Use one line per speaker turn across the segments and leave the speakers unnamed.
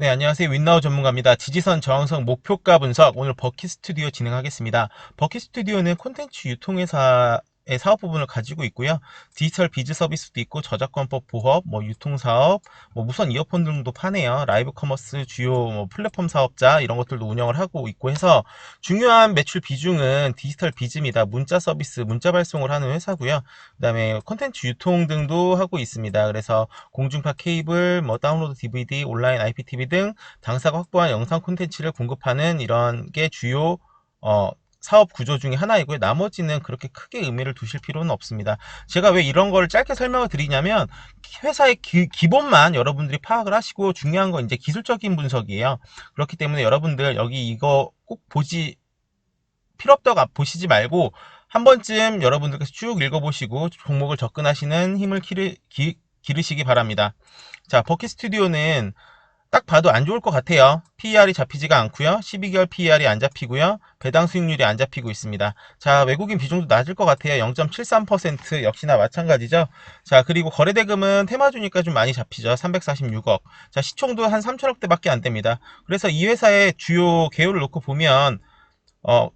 네, 안녕하세요. 윈나우 전문가입니다. 지지선 저항성 목표가 분석 오늘 버킷 스튜디오 진행하겠습니다. 버킷 스튜디오는 콘텐츠 유통회사의 사업 부분을 가지고 있고요. 디지털 비즈 서비스도 있고 저작권법 보험, 뭐 유통 사업, 뭐 무선 이어폰 등도 파네요. 라이브 커머스 주요 뭐 플랫폼 사업자 이런 것들도 운영을 하고 있고 해서 중요한 매출 비중은 디지털 비즈입니다. 문자 서비스, 문자 발송을 하는 회사고요. 그다음에 콘텐츠 유통 등도 하고 있습니다. 그래서 공중파 케이블, 뭐 다운로드 DVD, 온라인 IPTV 등 당사가 확보한 영상 콘텐츠를 공급하는 이런 게 주요 어, 사업 구조 중에 하나이고요. 나머지는 그렇게 크게 의미를 두실 필요는 없습니다. 제가 왜 이런 걸 짧게 설명을 드리냐면 회사의 기, 기본만 여러분들이 파악을 하시고 중요한 건 이제 기술적인 분석이에요. 그렇기 때문에 여러분들 여기 이거 꼭 보지 필요 없다고 보시지 말고 한 번쯤 여러분들께서 쭉 읽어보시고 종목을 접근하시는 힘을 기르, 기, 기르시기 바랍니다. 자, 버킷 스튜디오는 딱 봐도 안 좋을 것 같아요. PER이 잡히지가 않고요. 12개월 PER이 안 잡히고요. 배당 수익률이 안 잡히고 있습니다. 자, 외국인 비중도 낮을 것 같아요. 0.73% 역시나 마찬가지죠. 자, 그리고 거래대금은 테마주니까 좀 많이 잡히죠. 346억. 자, 시총도 한 3천억대밖에 안 됩니다. 그래서 이 회사의 주요 개요를 놓고 보면 어,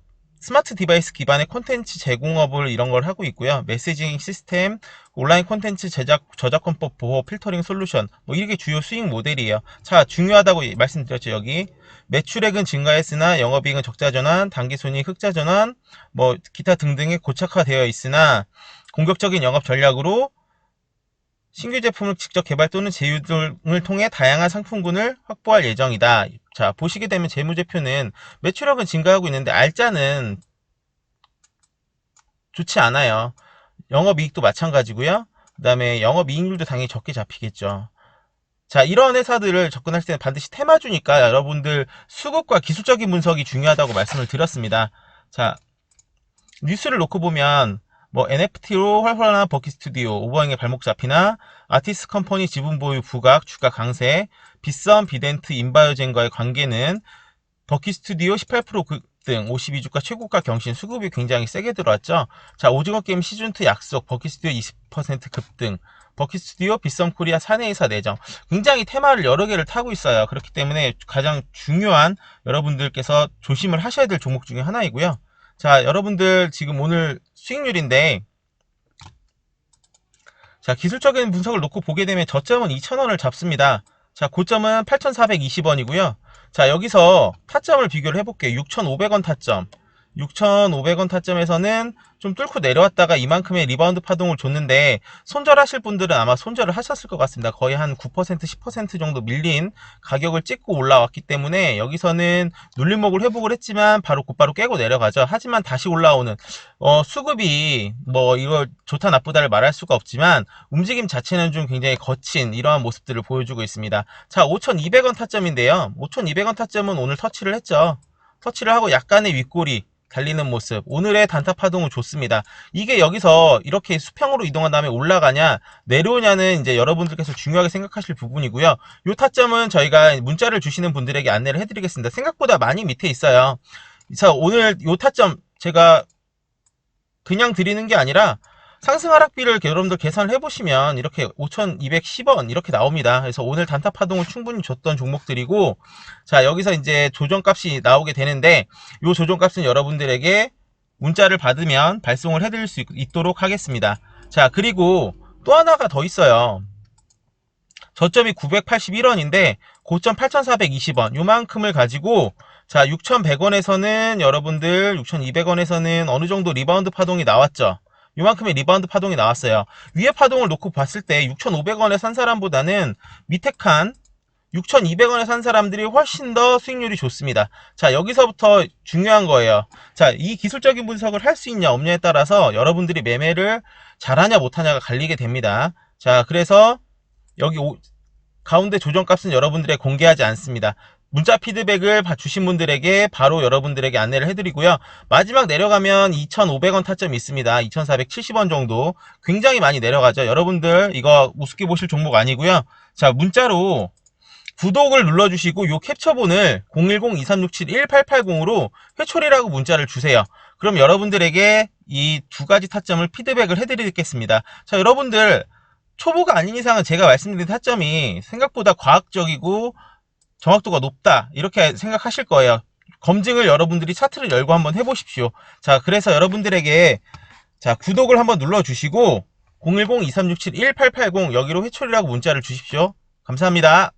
스마트 디바이스 기반의 콘텐츠 제공업을 이런 걸 하고 있고요. 메시징 시스템, 온라인 콘텐츠 제작, 저작권법 보호, 필터링 솔루션, 뭐 이게 주요 수익 모델이에요. 자, 중요하다고 말씀드렸죠, 여기. 매출액은 증가했으나 영업이익은 적자 전환, 단기 손익 흑자 전환, 뭐 기타 등등에 고착화되어 있으나 공격적인 영업 전략으로 신규 제품을 직접 개발 또는 제휴 등을 통해 다양한 상품군을 확보할 예정이다. 자, 보시게 되면 재무제표는 매출액은 증가하고 있는데 알짜는 좋지 않아요. 영업이익도 마찬가지고요. 그 다음에 영업이익률도 당연히 적게 잡히겠죠. 자, 이런 회사들을 접근할 때는 반드시 테마주니까 여러분들 수급과 기술적인 분석이 중요하다고 말씀을 드렸습니다. 자, 뉴스를 놓고 보면 뭐 NFT로 활발한 버킷 스튜디오, 오버행의 발목 잡히나, 아티스트 컴퍼니 지분 보유 부각, 주가 강세, 비썸, 비덴트, 인바이오젠과의 관계는 버킷 스튜디오 18% 급등, 52주가 최고가 경신, 수급이 굉장히 세게 들어왔죠. 자, 오징어 게임 시즌2 약속, 버킷 스튜디오 20% 급등, 버킷 스튜디오, 비썸 코리아 사내이사 내정. 굉장히 테마를 여러 개를 타고 있어요. 그렇기 때문에 가장 중요한 여러분들께서 조심을 하셔야 될 종목 중에 하나이고요. 자, 여러분들 지금 오늘 수익률인데 자, 기술적인 분석을 놓고 보게 되면 저점은 2,000원을 잡습니다. 자, 고점은 8,420원이고요. 자, 여기서 타점을 비교를 해볼게요. 6,500원 타점. 6,500원 타점에서는 좀 뚫고 내려왔다가 이만큼의 리바운드 파동을 줬는데 손절하실 분들은 아마 손절을 하셨을 것 같습니다. 거의 한 9% 10% 정도 밀린 가격을 찍고 올라왔기 때문에 여기서는 눌림목을 회복을 했지만 바로 곧바로 깨고 내려가죠. 하지만 다시 올라오는 어, 수급이 뭐 이걸 좋다 나쁘다를 말할 수가 없지만 움직임 자체는 좀 굉장히 거친 이러한 모습들을 보여주고 있습니다. 자 5,200원 타점인데요. 5,200원 타점은 오늘 터치를 했죠. 터치를 하고 약간의 윗꼬리 달리는 모습. 오늘의 단타 파동은 좋습니다. 이게 여기서 이렇게 수평으로 이동한 다음에 올라가냐, 내려오냐는 이제 여러분들께서 중요하게 생각하실 부분이고요. 요 타점은 저희가 문자를 주시는 분들에게 안내를 해드리겠습니다. 생각보다 많이 밑에 있어요. 자, 오늘 요 타점 제가 그냥 드리는 게 아니라 상승 하락비를 여러분들 계산을 해보시면 이렇게 5,210원 이렇게 나옵니다. 그래서 오늘 단타 파동을 충분히 줬던 종목들이고 자 여기서 이제 조정값이 나오게 되는데 이 조정값은 여러분들에게 문자를 받으면 발송을 해드릴 수 있, 도록 하겠습니다. 자 그리고 또 하나가 더 있어요. 저점이 981원인데 고점 8,420원 요만큼을 가지고 자 6,100원에서는 여러분들 6,200원에서는 어느 정도 리바운드 파동이 나왔죠. 요만큼의 리바운드 파동이 나왔어요. 위에 파동을 놓고 봤을 때 6,500원에 산 사람보다는 밑에 칸 6,200원에 산 사람들이 훨씬 더 수익률이 좋습니다. 자, 여기서부터 중요한 거예요. 자, 이 기술적인 분석을 할 수 있냐 없냐에 따라서 여러분들이 매매를 잘하냐 못하냐가 갈리게 됩니다. 자, 그래서 여기 오, 가운데 조정값은 여러분들의 공개하지 않습니다. 문자 피드백을 주신 분들에게 바로 여러분들에게 안내를 해드리고요. 마지막 내려가면 2,500원 타점이 있습니다. 2,470원 정도 굉장히 많이 내려가죠. 여러분들 이거 우습게 보실 종목 아니고요. 자 문자로 구독을 눌러주시고 요 캡처본을 010-2367-1880으로 회초리라고 문자를 주세요. 그럼 여러분들에게 이 두 가지 타점을 피드백을 해드리겠습니다. 자 여러분들 초보가 아닌 이상은 제가 말씀드린 타점이 생각보다 과학적이고 정확도가 높다. 이렇게 생각하실 거예요. 검증을 여러분들이 차트를 열고 한번 해보십시오. 자, 그래서 여러분들에게 자, 구독을 한번 눌러주시고 010-2367-1880 여기로 회초리라고 문자를 주십시오. 감사합니다.